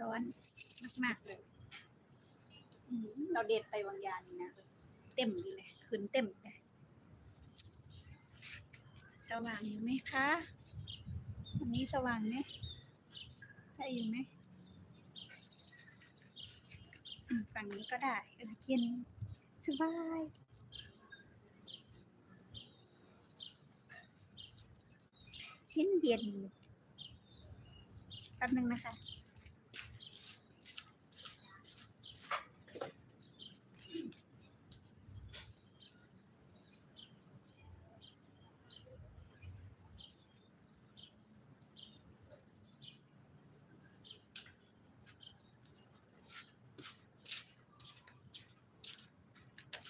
ร้อนมากๆเลยเราเด็ดไปบางยานี่นะเต็มอยู่เลยขึ้นเต็มเลยสว่างอยู่ไหมคะวันนี้สว่างไหมได้อยู่ไหมฝั่งนี้ก็ได้เออเย็นสบายเย็นเย็นแป๊บนึงนะคะ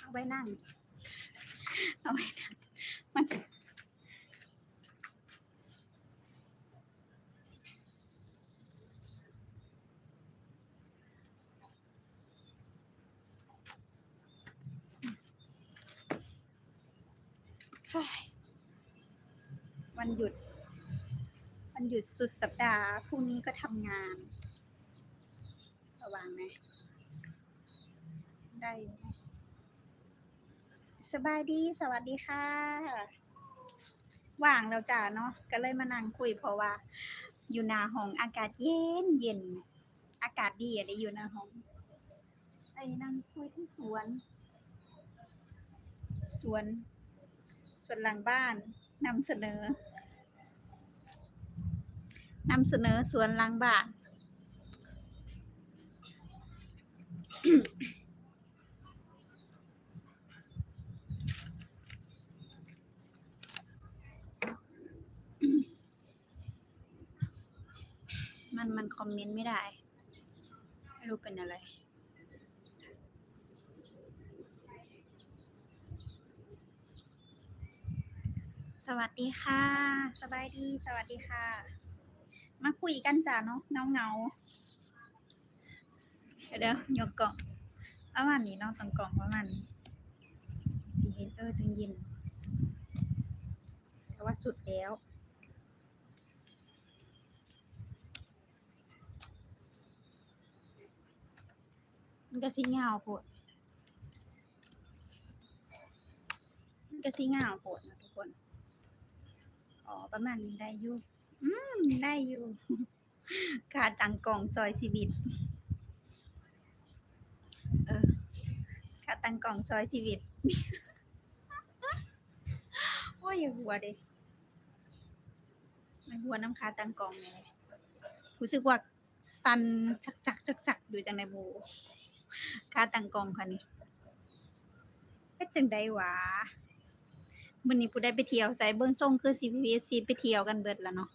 เอาไว้นั่ง เอาไว้นั่งมันวันหยุด วันหยุดสุดสัปดาห์พรุ่งนี้ก็ทำงาน ระวังไหมได้ สบายดีสวัสดีค่ะ ว่างแล้วจ้าเนาะก็เลยมานั่งคุยเพราะว่า อยู่หน้าห้องอากาศเย็นเย็น อากาศดีอะไรอยู่หน้าห้องไอ้นั่งคุยที่สวน สวน สวนหลังบ้านนำเสนอนำเสนอสวนหลังบ้าน มันมันคอมเมนต์ไม่ได้ไม่รู้เป็นอะไร สวัสดีค่ะ สบายดี สวัสดีค่ะ มาคุยกันจ้าเนาะเงาเงาเดี๋ยวเดี๋ยกกล่องประมาณนี้เนาะตังกล่องประมาณนี้สีเห็นเออจึงย็นแต่ว่าสุดแล้ว มันก็สิเงาโพดมันก็สิเงาโพดนะทุกคน อ๋อ ประมาณนี้ได้อยู่ อืม ได้อยู่ค่าตังกล่องซอยชีวิต เออค่าตังกล่องซอยชีวิต โอ้ยอย่าหัวเด้ไม่หัวน้ำคาตังกองเลยรู้สึกว่าสันจักจักจักจักอยู่จังในบู ค่าตังกล่องค่ะนี่เฮ็ดจังไดวะมื้อนี้ผู้ใดไปเที่ยวไสเบิ่งทรงคือสิพีสิไปเที่ยวกันเบิดแล้วเนาะ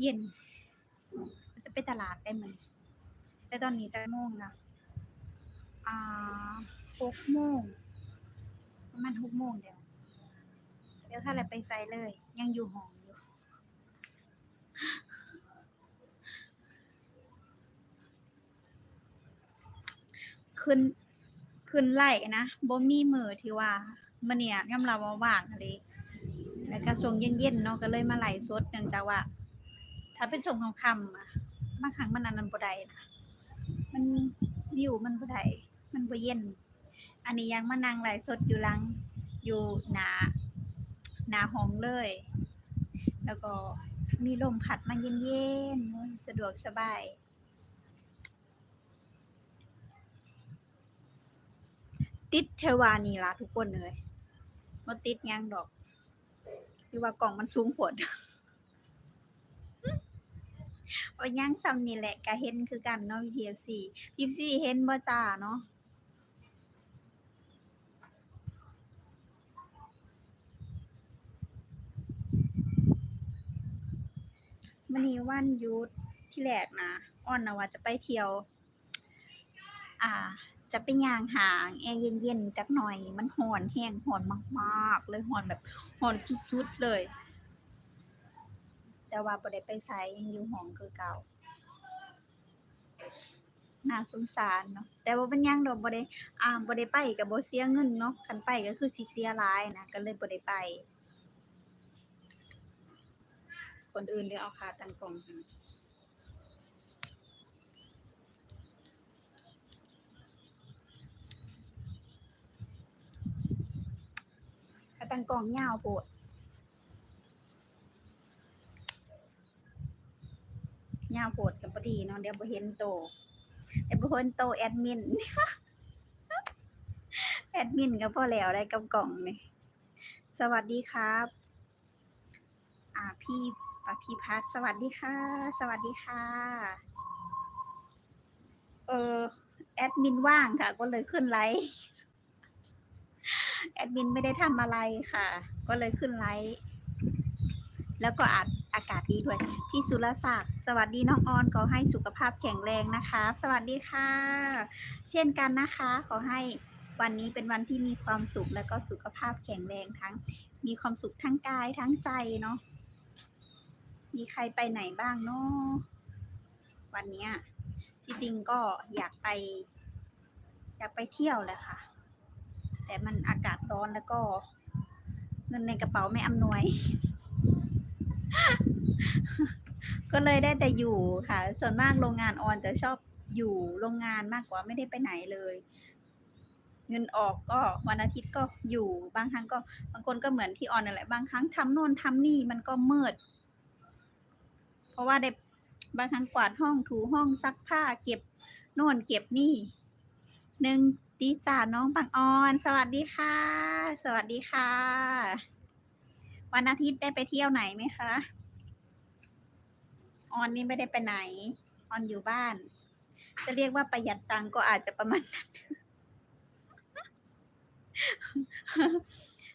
เย็น จะไปตลาดได้มื้อนี้แต่ตอนนี้จักโมงแล้วอ่า6โมง ประมาณ6โมงแล้ว เดี๋ยวถ้าแลไรไปไสเลย ยังอยู่ห้องอยู่ขึ้นขึ้นไล่นะบ่มีมือที่ว่ามื้อเนี้ยยอมรับว่าว่างอะเด้แล้วก็ช่วงเย็นๆเนาะก็เลยมาไลฟ์สดเนื่องจากว่า ถ้าเป็นช่วงคำอะบางครั้งมันอันนั้นบ่ได้นะมันวิวมันบ่ได้มันบ่เย็น อันนี้ยังมานั่งไลฟ์สดอยู่หลังอยู่หนา หน้าห้องเลย แล้วก็มีลมพัดมาเย็นๆ สะดวกสบาย ติดเทวานี่ล่ะทุกคนเลยบ่ติดยังดอกหรือว่ากล่องมันสูงโพดโอ้ยยังซ้ำนี่แหละก็เห็นคือกันเนาะ PPC PPC เห็นบ่จ้าเนาะ มื้อนี้วันยุดที่แรกนะอ้อนนะว่าจะไปเที่ยว อ่า จะไปย่างหางแอร์เย็นๆจักหน่อย มันร้อนแรงร้อนมากๆ เลยร้อนแบบร้อนสุดๆเลย แต่ว่าบ่ได้ไปไสยังอยู่ห้องคือเก่าน่าสงสารเนาะแต่ว่าเป็นยังดอกบ่ได้อ่าบ่ได้ไปก็บ่เสียเงินเนาะคันไปก็คือสิเสียหลายนะก็เลยบ่ได้ไป คนอื่นเดี๋ยวเอาขาตั้งกล้องให้ขาตั้งกล้องยาวโพดยาวโพดก็บ่ดีเนาะเดี๋ยวบ่เห็นโตเดี๋ยวบ่เห็นโตแอดมินแอดมินก็พอแล้วได้กับกล่องนี่สวัสดีครับ อ่าพี่ ปะพี่พัดสวัสดีค่ะ สวัสดีค่ะ เออแอดมินว่างค่ะ ก็เลยขึ้นไลฟ์แอดมินไม่ได้ทำอะไรค่ะ ก็เลยขึ้นไลฟ์แล้วก็อาอากาศดีด้วย พี่สุรศักดิ์สวัสดีน้องออนขอให้สุขภาพแข็งแรงนะคะ สวัสดีค่ะ เช่นกันนะคะ ขอให้วันนี้เป็นวันที่มีความสุขแล้วก็สุขภาพแข็งแรงทั้ง มีความสุขทั้งกายทั้งใจเนาะ มีใครไปไหนบ้างเนาะวันนี้ที่จริงก็อยากไป อยากไปเที่ยวแหละค่ะ แต่มันอากาศร้อนแล้วก็ เงินในกระเป๋าไม่อำนวย ก็เลยได้แต่อยู่ค่ะ ส่วนมากโรงงานออนจะชอบอยู่โรงงานมากกว่าไม่ได้ไปไหนเลย เงินออกก็วันอาทิตย์ก็อยู่บางครั้งก็บางคนก็เหมือนที่ออนนั่นแหละบางครั้งทำโน่นทำนี่มันก็มืด ราะว่าได้บางครั้งกวาดห้องถูห้องซักผ้าเก็บโน่นเก็บนี่หนึ่งดีจ่าน้องปังออน สวัสดีค่ะ สวัสดีค่ะ วันอาทิตย์ได้ไปเที่ยวไหนไหมคะออนนี่ไม่ได้ไปไหน ออนอยู่บ้าน จะเรียกว่าประหยัดตังก็อาจจะประมาณนั้น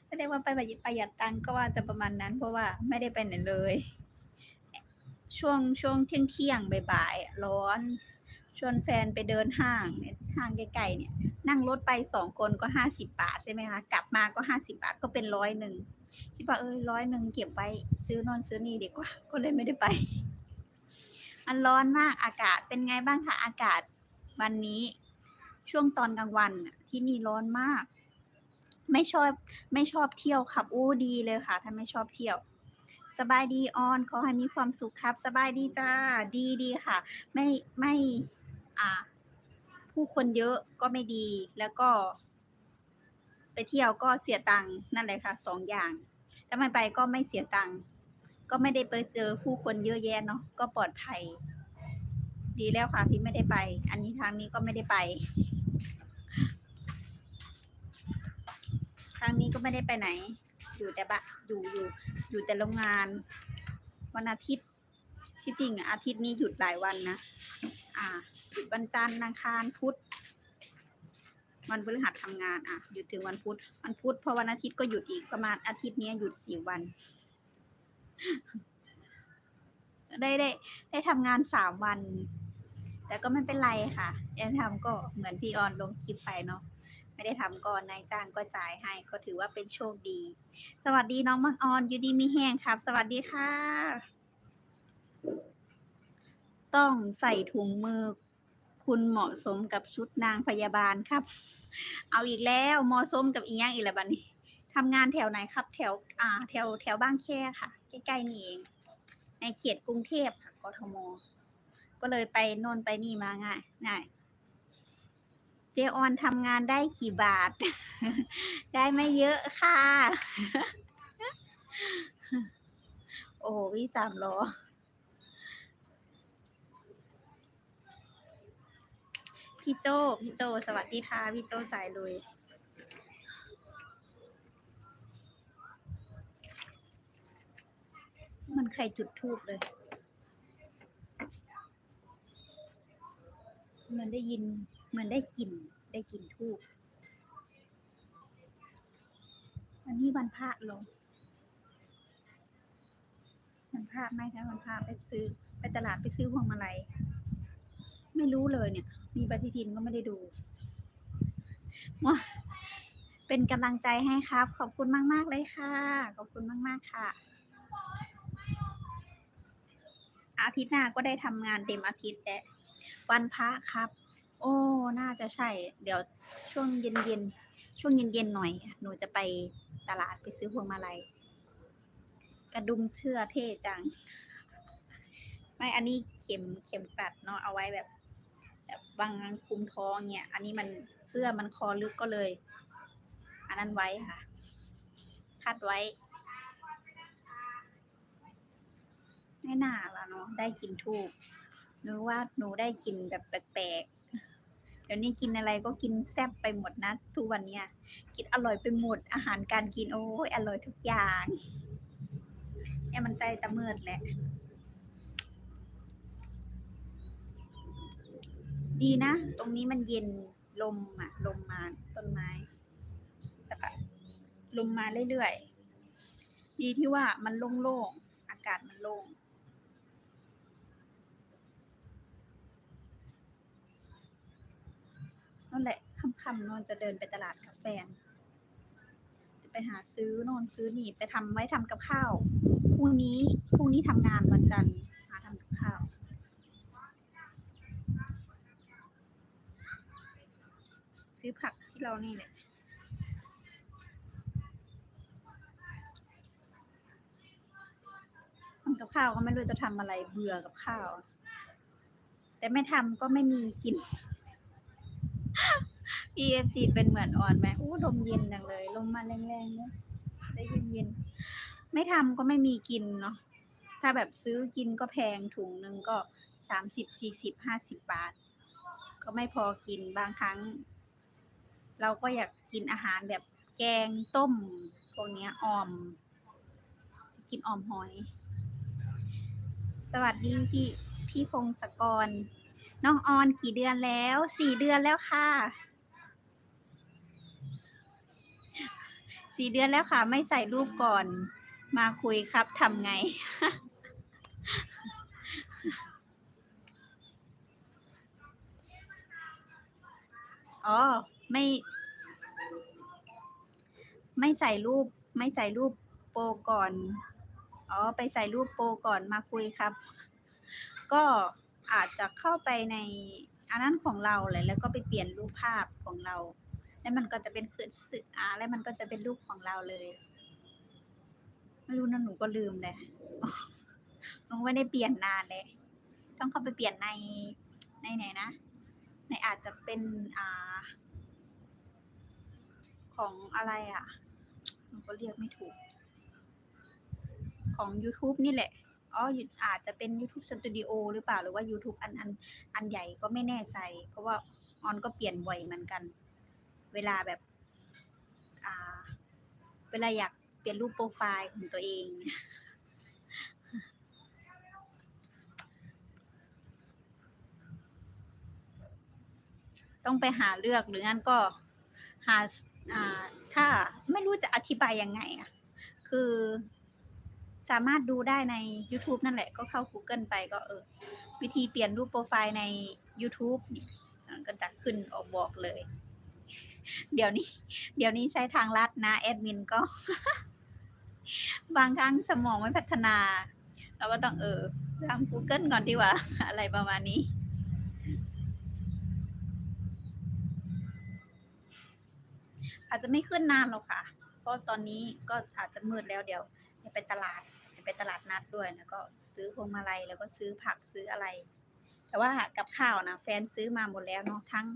จะเรียกว่าไปประหยัดประหยัดตังก็ว่าจะประมาณนั้น เพราะว่าไม่ได้ไปไหนเลย ช่วงช่วงเที่ยงเที่ยงบ่ายๆร้อน ชวนแฟนไปเดินห้างเนี่ยห้างใกล้ๆเนี่ย นั่งรถไปสองคนก็ห้าสิบบาทใช่ไหมคะกลับมาก็ห้าสิบาทก็เป็นร้อยหนึ่งคิดว่าเอ้ยร้อยหนึ่งเก็บไว้ซื้อนอนซื้อนี่ดีกว่า ก็เลยไม่ได้ไป มันร้อนมากอากาศเป็นไงบ้างคะอากาศวันนี้ช่วงตอนกลางวันที่นี่ร้อนมาก ไม่ชอบไม่ชอบเที่ยวครับอู้ดีเลยค่ะ ถ้าไม่ชอบเที่ยว สบายดีออนขอให้มีความสุขครับ สบายดีจ้า ดีดีค่ะ ไม่ไม่อ่า ผู้คนเยอะก็ไม่ดี แล้วก็ ไปเที่ยวก็เสียตังค์นั่นเลยค่ะสองอย่างถ้าไม่ไปก็ไม่เสียตังค์ก็ไม่ได้ไปเจอผู้คนเยอะแยะเนาะก็ปลอดภัย ดีแล้วค่ะที่ไม่ได้ไป อันนี้ทางนี้ก็ไม่ได้ไปครั้งนี้ก็ไม่ได้ไปไหน อยู่แต่บะอยู่อยู่อยู่แต่โรงงาน วันอาทิตย์ที่จริงอาทิตย์นี้หยุดหลายวันนะ อ่า หยุดวันจันทร์อังคารพุธวันพฤหัสทำงานอะหยุดถึงวันพุธวันพุธพอวันอาทิตย์ก็หยุดอีกประมาณอาทิตย์นี้หยุดสี่วัน ได้ได้ ได้ทำงานสามวัน แต่ก็ไม่เป็นไรค่ะยังทำก็เหมือนพี่ออนลงคลิปไปเนาะ ไม่ได้ทำก่อนนายจ้างก็จ่ายให้ก็ถือว่าเป็นโชคดี สวัสดีน้องมังออนยูดีมีแห้งครับ สวัสดีค่ะ ต้องใส่ถุงมือ คุณเหมาะสมกับชุดนางพยาบาลครับ เอาอีกแล้วเหมาะสมกับอีกอย่างอีกแล้วบัดนี้ทำงานแถวไหนครับ แถวอ่า แถวแถวบ้างแค่ค่ะ ใกล้ๆนี่เอง ในเขตกรุงเทพค่ะกทมก็เลยไปโน่นไปนี่มาง่ายง่าย เจออนทำงานได้กี่บาท ได้ไม่เยอะค่ะ โอ้โหพี่สามล้อพี่โจพี่โจ สวัสดีค่ะ พี่โจสายลุย มันใครจุดทูบเลยมือนได้ยิน เหมือนได้กลิ่นได้กลิ่นทูบวันนี้วันพระเหรอวันพระไหมคะวันพระไปซื้อ ไปตลาดไปซื้อพวงมาลัยไม่รู้เลยเนี่ย มีปฏิทินก็ไม่ได้ดูว้าเป็นกำลังใจให้ครับ ขอบคุณมาก ๆ เลยค่ะ ขอบคุณมาก ๆ ค่ะ อาทิตย์หน้าก็ได้ทำงานเต็มอาทิตย์และวันพระครับ โอ้ น่าจะใช่ เดี๋ยวช่วงเย็นๆช่วงเย็นๆหน่อย หนูจะไปตลาดไปซื้อพวงมาลัย กระดุมเสื้อเท่จัง ไม่อันนี้เข็มเข็มกลัดเนาะเอาไว้แบบ แบบบางคุมท้องเนี่ย อันนี้มันเสื้อมันคอลึกก็เลย อันนั้นไว้ค่ะ คาดไว้ไม่น่าละเนาะได้กินทูบหรือว่าหนูได้กินแบบแปลกๆ เดี๋ยวนี้กินอะไรก็กินแซ่บไปหมดนะ ทุกวันเนี้ยกินอร่อยไปหมดอาหารการกินโอ้ยอร่อยทุกอย่างเนี่ยมันใจตะเมิดแหละ ดีนะ ตรงนี้มันเย็นลมอะ ลมมาต้นไม้แต่ก็ลมมาเรื่อยๆดีที่ว่ามันโล่งๆอากาศมันโล่ง นั่นแหละค่ำๆนอนจะเดินไปตลาดกับแฟน จะไปหาซื้อนอนซื้อนี่ไปทำไว้ทำกับข้าวพรุ่งนี้พรุ่งนี้ทำงานวันจันทร์หาทำกับข้าวซื้อผักที่เรานี่แหละทำกับข้าวก็ไม่รู้จะทำอะไรเบื่อกับข้าว แต่ไม่ทำก็ไม่มีกิน EFC เป็นเหมือนอ่อนไหมอู้ลมเย็นจังเลย ลมมาแรงๆเนี่ยได้เย็นเย็นๆไม่ทำก็ไม่มีกินเนาะ ถ้าแบบซื้อกินก็แพงถุงหนึ่งก็สามสิบสี่สิบห้าสิบบาท ก็ไม่พอกินบางครั้ง เราก็อยากกินอาหารแบบแกงต้มพวกเนี้ยออม กินออมหอย สวัสดีพี่พี่พงศกร น้องออนกี่เดือนแล้ว สี่เดือนแล้วค่ะ สี่เดือนแล้วค่ะ ไม่ใส่รูปก่อน มาคุยครับทำไง อ๋อ ไม่ ไม่ใส่รูป ไม่ใส่รูปโปก่อน อ๋อ ไปใส่รูปโปก่อนมาคุยครับ ก็ อาจจะเข้าไปในอันนั้นของเราแหละแล้วก็ไปเปลี่ยนรูปภาพของเรา แล้วมันก็จะเป็นคือสึกอ่าแล้วมันก็จะเป็นรูปของเราเลยไม่รู้นะหนูก็ลืมเลยหนูไม่ได้เปลี่ยนนานเลย ต้องเข้าไปเปลี่ยนในในไหนนะในอาจจะเป็นอ่า ของอะไรอะหนูก็เรียกไม่ถูก ของ YouTube นี่แหละ อ๋ออาจจะเป็น YouTube Studio หรือเปล่าหรือว่า YouTube อันอันอันใหญ่ก็ไม่แน่ใจ เพราะว่าออนก็เปลี่ยนบ่อยเหมือนกัน เวลาแบบ อ่า เวลาอยากเปลี่ยนรูปโปรไฟล์ของตัวเองต้องไปหาเลือกหรืองั้นก็หาอ่าถ้าไม่รู้จะอธิบายยังไงอะคือ สามารถดูได้ใน YouTube นั่นแหละก็เข้า Google ไปก็เออ วิธีเปลี่ยนรูปโปรไฟล์ใน YouTube เนี่ยมันก็จะขึ้นออกบอกเลย เดี๋ยวนี้ เดี๋ยวนี้ใช้ทางลัดนะแอดมินก็ บางครั้งสมองไม่พัฒนา เราก็ต้องเออทำ Google ก่อนดีกว่า อะไรประมาณนี้อาจจะไม่ขึ้นนานหรอกค่ะ เพราะตอนนี้ก็อาจจะมืดแล้วเดี๋ยว ไปตลาดจะไปตลาดนัดด้วยแล้วก็ซื้อพวงมาลัยแล้วก็ซื้อผักซื้ออะไร แต่ว่ากับข้าวนะแฟนซื้อมาหมดแล้วเนาะทั้ง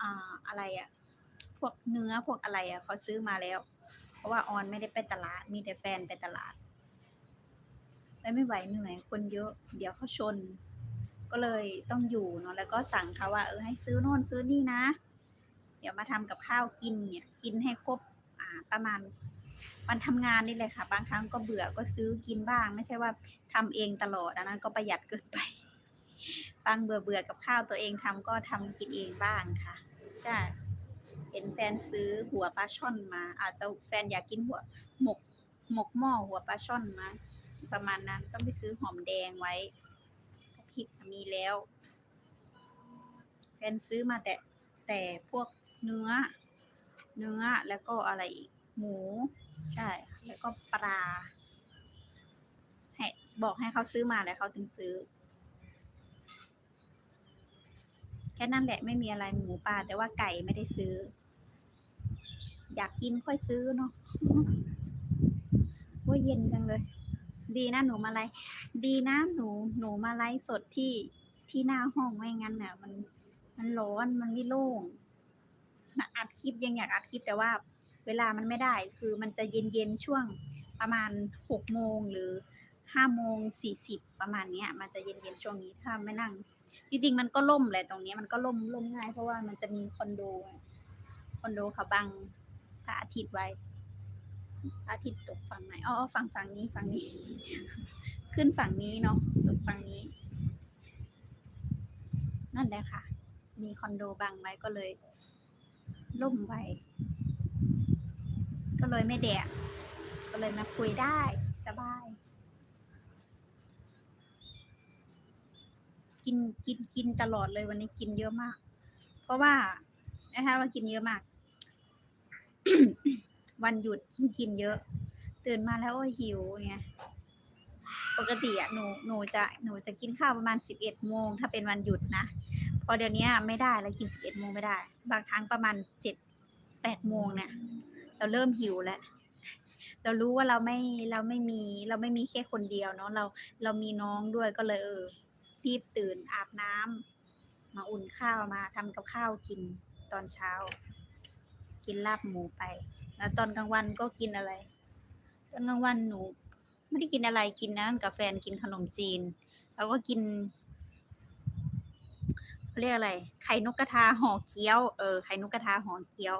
อ่าอะไรอะพวกเนื้อพวกอะไรอะเขาซื้อมาแล้ว เพราะว่าออนไม่ได้ไปตลาด มีแต่แฟนไปตลาดไม่ไหวเหนื่อยคนเยอะเดี๋ยวเขาชน ก็เลยต้องอยู่เนาะแล้วก็สั่งเขาว่าเออให้ซื้อโน่นซื้อนี่นะ เดี๋ยวมาทำกับข้าวกินเนี่ย กินให้ครบอ่าประมาณ วันทำงานนี่เลยค่ะ บางครั้งก็เบื่อก็ซื้อกินบ้าง ไม่ใช่ว่าทำเองตลอดอันนั้นก็ประหยัดเกินไป บางเบื่อเบื่อกับข้าวตัวเองทำก็ทำกินเองบ้างค่ะใช่เห็นแฟนซื้อหัวปลาช่อนมา อาจจะแฟนอยากกินหัวหมกหมกหม้อหัวปลาช่อนมาประมาณนั้นต้องไปซื้อหอมแดงไว้พริกมีแล้วแฟนซื้อมาแต่แต่พวกเนื้อ เนื้อแล้วก็อะไรอีก หมู ใช่ แล้วก็ปลา ให้บอกให้เขาซื้อมาแล้วเขาถึงซื้อ แค่นั้นแหละไม่มีอะไรหมูปลาแต่ว่าไก่ไม่ได้ซื้อ อยากกินค่อยซื้อเนาะว่าเย็นจังเลย ดีนะหนูมาไลดีนะหนูหนูมาไลสดที่ที่หน้าห้องไม่งั้นน่ะ มันมันร้อนมันไม่โล่งอัดคลิปยังอยากอัดคลิปแต่ว่า เวลามันไม่ได้ คือมันจะเย็นเย็นๆช่วงประมาณหกโมงหรือห้าโมงสี่สิบประมาณเนี้ย มันจะเย็นเย็นๆช่วงนี้ถ้าไม่นั่ง จริงๆมันก็ล่มแหละตรงนี้มันก็ล่มล่มง่าย เพราะว่ามันจะมีคอนโดคอนโดเขาบังพระอาทิตย์ไว้พระอาทิตย์ตกฝั่งไหนอ๋อฝั่งฝั่งนี้ฝั่งนี้ ขึ้นฝั่งนี้เนาะตกฝั่งนี้ นั่นแหละค่ะ มีคอนโดบังไว้ก็เลยล่มไว้ เลยไม่แดดก็เลยมาคุยได้สบาย กินกินกินตลอดเลยวันนี้กินเยอะมาก เพราะว่านะคะว่ากินเยอะมาก วันหยุดกินกินเยอะ ตื่นมาแล้วโอ้ยหิวไงปกติอะหนูหนูจะหนูจะกินข้าวประมาณสิบเอ็ดโมงถ้าเป็นวันหยุดนะพอเดี๋ยวนี้ไม่ได้แล้วกินสิบเอ็ดโมงไม่ได้ บางครั้งประมาณเจ็ดแปดโมงเนี่ย เราเริ่มหิวแล้วเรารู้ว่าเราไม่เราไม่มี เราไม่มีแค่คนเดียวเนาะเราเรามีน้องด้วยก็เลยเออรีบตื่นอาบน้ำมาอุ่นข้าวมาทำกับข้าวกินตอนเช้า กินลาบหมูไป แล้วตอนกลางวันก็กินอะไร ตอนกลางวันหนูไม่ได้กินอะไรกินนะกับแฟนกินขนมจีน แล้วก็กินเขาเรียกอะไร ไข่นกกระทาห่อเกี๊ยว เออ ไข่นกกระทาห่อเกี๊ยว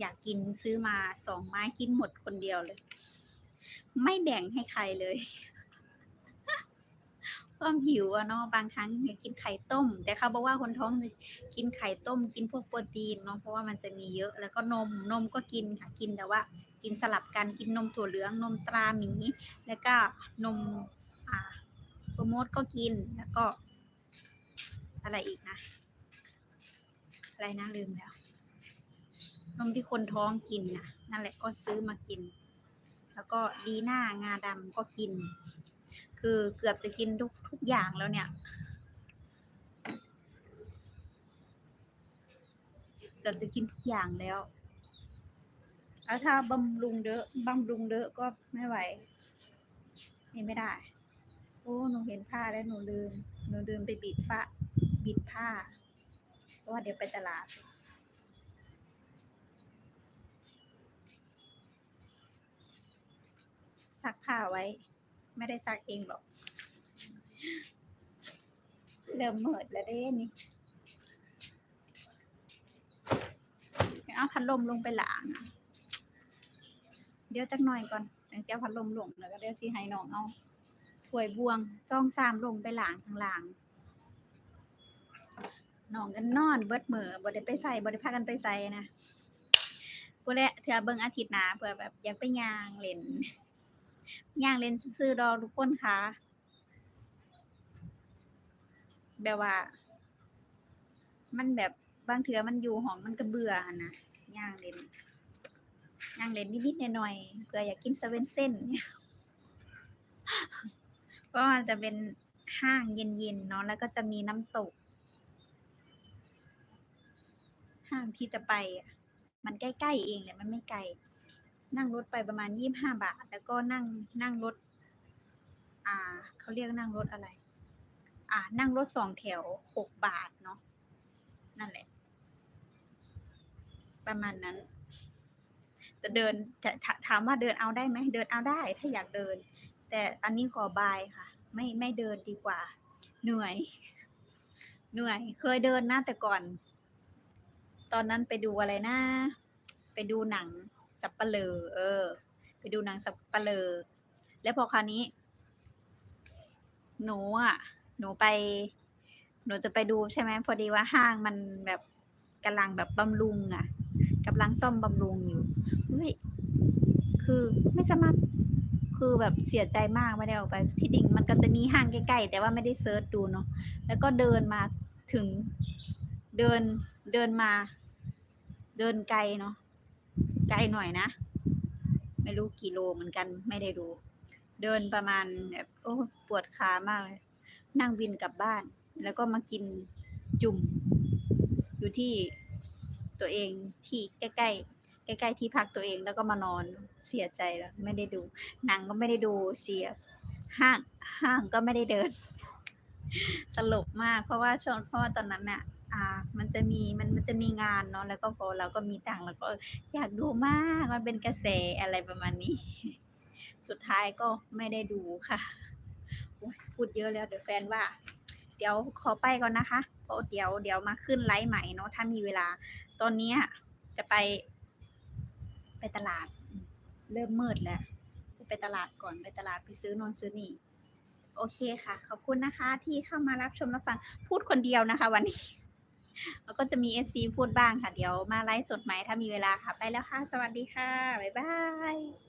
อยากกินซื้อมาสองไม้กินหมดคนเดียวเลย ไม่แบ่งให้ใครเลย ความหิวอะเนาะบางครั้งอยากกินไข่ต้ม แต่เขาบอกว่าคนท้องกินไข่ต้ม กินพวกโปรตีนเนาะเพราะว่ามันจะมีเยอะ แล้วก็นมนมก็กินค่ะกินแต่ว่า กินสลับกันกินนมถั่วเหลืองนมตราหมี แล้วก็นมอ่าโปรโมทก็กินแล้วก็ อะไรอีกนะอะไรนะลืมแล้ว นมที่คนท้องกินน่ะ นั่นแหละก็ซื้อมากิน แล้วก็ดีหน้างาดำก็กิน คือเกือบจะกินทุกทุกอย่างแล้วเนี่ย เกือบจะกินทุกอย่างแล้วแล้วถ้าบำรุงเดอะบำรุงเดอะก็ไม่ไหว นี่ไม่ได้ โอ้ หนูเห็นผ้าแล้วหนูลืม หนูลืมไปบิดฟ้าบิดผ้า เพราะว่าเดี๋ยวไปตลาด ซักผ้าไว้ ไม่ได้ซักเองหรอก เริ่มเมิดแล้วเด้นี่เอาพัดลมลงไปหลางเดี๋ยวจักหน่อยก่อนจังสิเอาพัดลมลงแล้วก็เดี๋ยวสิให้น้องเอาถ้วยบวงจ้องซามลงไปหลางข้างล่างน้องกันนอนเบิดมือบ่ได้ไปใส่บ่ได้พากันไปใส่นะกูแหละเถื่อเบิ่งอาทิตย์หน้าเผื่อแบบอยากไปยางเล่น ย่างเล่นซื่อดอกทุกคนค่ะแบบว่า มันแบบบางเถือมันอยู่ห้องมันก็เบื่อนะย่างเล่นย่างเล่นนิดๆหน่อยๆเผื่ออยากกินเซเว่นเส้นเนี่ยเพราะมันจะเป็นห้างเย็นๆเนาะแล้วก็จะมีน้ำตก ห้างที่จะไปอะมันใกล้ๆเองแหละมันไม่ไกล นั่งรถไปประมาณยี่บห้าบาท แล้วก็นั่งนั่งรถ อ่าเขาเรียกนั่งรถอะไร อ่า นั่งรถสองแถวหกบาทเนาะนั่นแหละ ประมาณนั้นจะเดินแต่ถถามว่าเดินเอาได้ไหมเดินเอาได้ถ้าอยากเดิน แต่อันนี้ขอบายค่ะ ไม่ไม่เดินดีกว่า เหนื่อย เหนื่อย เคยเดินนะแต่ก่อน ตอนนั้นไปดูอะไรนะ ไปดูหนัง สับปะเลอเออ ไปดูนังสับปะเลอแล้วพอคราวนี้ หนูอะ หนูไป หนูจะไปดูใช่ไหมพอดีว่าห้างมันแบบกำลังแบบบำรุง อะกำลังซ่อมบำรุงอยู่เฮ้ยคือไม่สามารถคือแบบเสียใจมากไม่ได้ออกไป ที่จริงมันก็จะมีห้างใกล้ๆแต่ว่าไม่ได้เซิร์ชดูเนาะแล้วก็เดินมาถึงเดินเดินมา เดินไกลเนาะ ไกลหน่อยนะ ไม่รู้กี่โลเหมือนกัน ไม่ได้ดูเดินประมาณแบบโอ้ปวดขามากเลย นั่งวินกลับบ้าน แล้วก็มากินจุ่ม อยู่ที่ตัวเองที่ใกล้ๆใกล้ๆที่พักตัวเองแล้วก็มานอนเสียใจแล้ว ไม่ได้ดู หนังก็ไม่ได้ดูเสีย ห้างห้างก็ไม่ได้เดิน ตลกมาก เพราะว่าช่วงเพราะว่าตอนนั้นน่ะอ่า มันจะมีมันมันจะมีงานเนาะแล้วก็พอเราก็มีตังค์แล้วก็อยากดูมากมันเป็นกระแสอะไรประมาณนี้ สุดท้ายก็ไม่ได้ดูค่ะพูดเยอะแล้วเดี๋ยวแฟนว่า เดี๋ยวขอไปก่อนนะคะเพราะเดี๋ยวเดี๋ยวมาขึ้นไลฟ์ใหม่เนาะถ้ามีเวลา ตอนนี้จะไป ไปตลาด เริ่มมืดแล้ว ไปตลาดก่อนไปตลาดไปซื้อนอนซื้อนี่ โอเคค่ะ ขอบคุณนะคะ ที่เข้ามารับชมรับฟังพูดคนเดียวนะคะ วันนี้แล้วก็จะมีเอซีพูดบ้างค่ะ เดี๋ยวมาไลฟ์สดใหม่ถ้ามีเวลาค่ะ ไปแล้วค่ะ สวัสดีค่ะ บ๊ายบาย